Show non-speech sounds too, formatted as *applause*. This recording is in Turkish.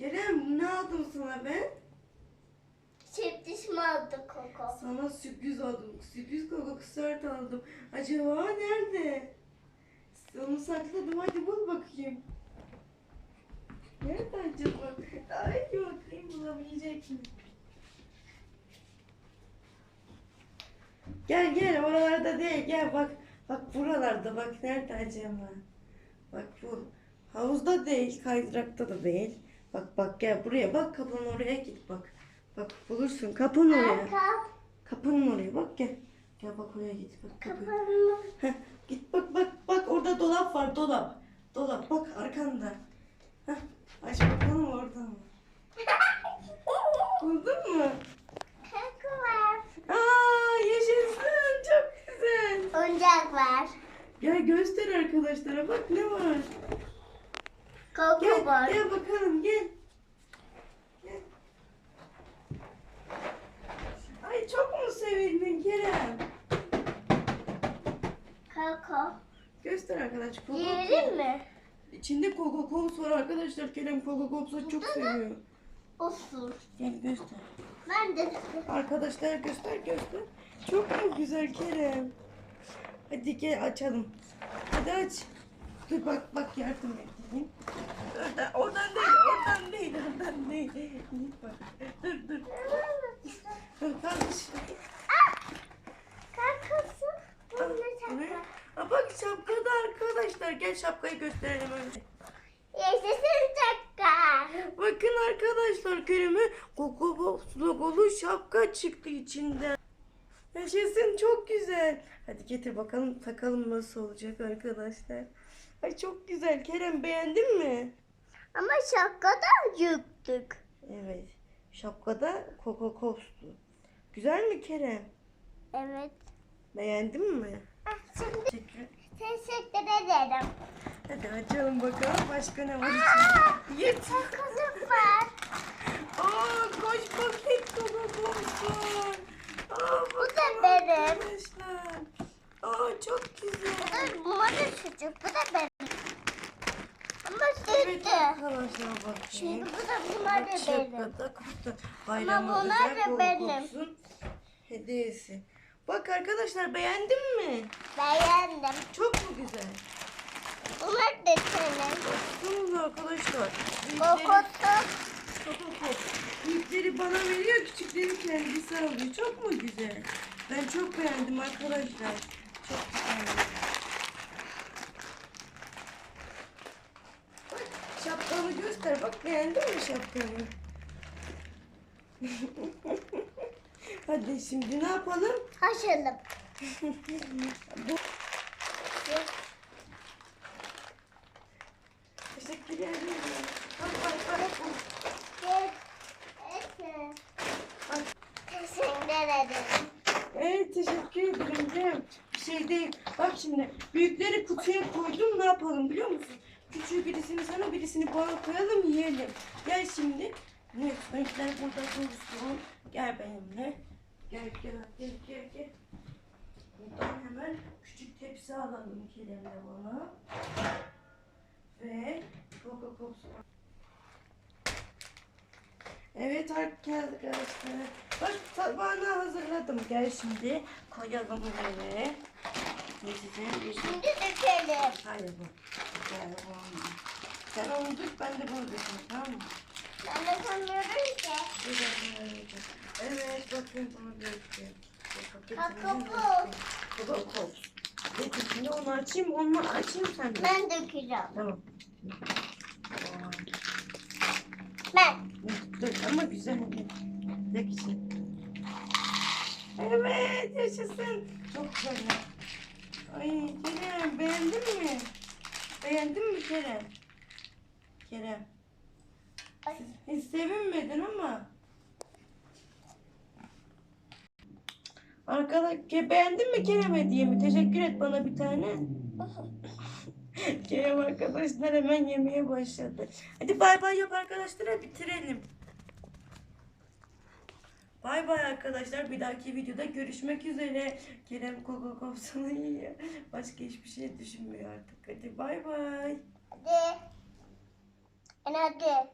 Kerem ne aldım sana ben? Mi aldı Koko? Sana sürpriz aldım. Sürpriz koko kısart aldım. Acaba nerede? Onu sakladım. Hadi bul bakayım. Nerede acaba? Ay bakayım bulabilecek miyim? Gel gel oralarda değil gel bak. Bak buralarda bak nerede acaba? Bak bu havuzda değil kaydırakta da değil. Bak bak gel buraya bak kapının oraya git bak. Bak bulursun kapının oraya. Arka Kapının oraya bak gel. Gel bak oraya git bak kapı. kapanma. Heh, git bak bak bak orada dolap var dolap. Dolap bak arkanda. Heh, aç bakalım orada mı? *laughs* Buldun mu? Koko var. Aa yaşasın çok güzel. Oyuncak var. Gel göster arkadaşlara bak ne var. Koko Gel var. gel bakalım gel. Gel. Ay çok mu sevindin Kerem? Koko. Göster arkadaş. Yiyelim mi? İçinde Coco Pops var arkadaşlar. Kerem Coco Pops'u çok seviyor. Olsun. Gel göster. Ben de Arkadaşlar göster göster. Çok mu güzel Kerem? Hadi gel açalım. Hadi aç. Dur bak bak yardım edeyim. Oradan, oradan değil, oradan değil, oradan değil. Bak. Dur dur. Dur kardeş. Kakosu. Bu ne Ne? şaka? Aa, bak şapkada arkadaşlar. Gel şapkayı gösterelim önce. Yaşasın şaka. Bakın arkadaşlar Coco Pops logolu şapka çıktı içinden. Yaşasın çok güzel. Hadi getir bakalım takalım nasıl olacak arkadaşlar. Ay çok güzel. Kerem beğendin mi? Ama şakadan yıktık. Evet. Şapkada Coco Pops'tu. Güzel mi Kerem? Evet. Beğendin mi? Ah, Şimdi Teşekkür. teşekkür ederim. Hadi açalım bakalım başka ne var içinde. Yet. Kakosu var. Aa koş paket Coco Pops var. Aa, Bu da bakın benim. Arkadaşlar. Aa çok güzel. Bu da çocuk. Bu da benim. Ama Evet sütlü. arkadaşlar bakın. Şimdi bu da bunlar da Bak benim. şapkada kutu. Bayrama bunlar özel da benim. Hediyesi. Bak arkadaşlar beğendin mi? Beğendim. Çok mu güzel? Bunlar da senin. Baksanıza arkadaşlar. Büyükleri, Kokusu. Coco Pops. Büyükleri bana veriyor, küçükleri kendisi alıyor. Çok mu güzel? Ben çok beğendim arkadaşlar. Çok güzel. Bak, Şapkanı göster. Bak beğendin mi şapkanı? *laughs* Hadi şimdi ne yapalım? Haşırdım. *laughs* Bu... Teşekkür ederim. Bak bak bak. Bak. Teşekkür ederim. Evet teşekkür ederim canım. Bir şey değil. Bak şimdi büyükleri kutuya koydum ne yapalım biliyor musun? Küçüğü birisini sana birisini bana koyalım yiyelim. Gel şimdi. Ne renkler burada dursun. Gel benimle. Gel gel gel gel gel. Buradan hemen küçük tepsi alalım Kerem'le bana. Ve Coca Cola. Evet arkadaşlar. Bak tabağını hazırladım. Gel şimdi koyalım bir şey. Şimdi dökelim. Hayır bu. Gel bu. Sen onu tut ben de bunu dökeyim tamam mı? Ben de sanmıyorum ki. Bir de bunu dökeyim. Evet bakın bunu dökeyim. Kakao. Kakao. Peki şimdi onu açayım, onu açayım sen de. Ben dökeceğim. Tamam. Ben. Dur ama güzel. Dök için. Evet yaşasın. Çok güzel. Ay Kerem beğendin mi? Beğendin mi Kerem? Kerem. Hiç sevinmedin ama. Arkadaş beğendin mi Kerem hediyemi? Teşekkür et bana bir tane. *laughs* Kerem arkadaşlar hemen yemeye başladı. Hadi bay bay yap arkadaşlara bitirelim. Bay bay arkadaşlar. Bir dahaki videoda görüşmek üzere. Kerem Coco Kopsa'nı yiyor. Başka hiçbir şey düşünmüyor artık. Hadi bay bay. Hadi. En hadi.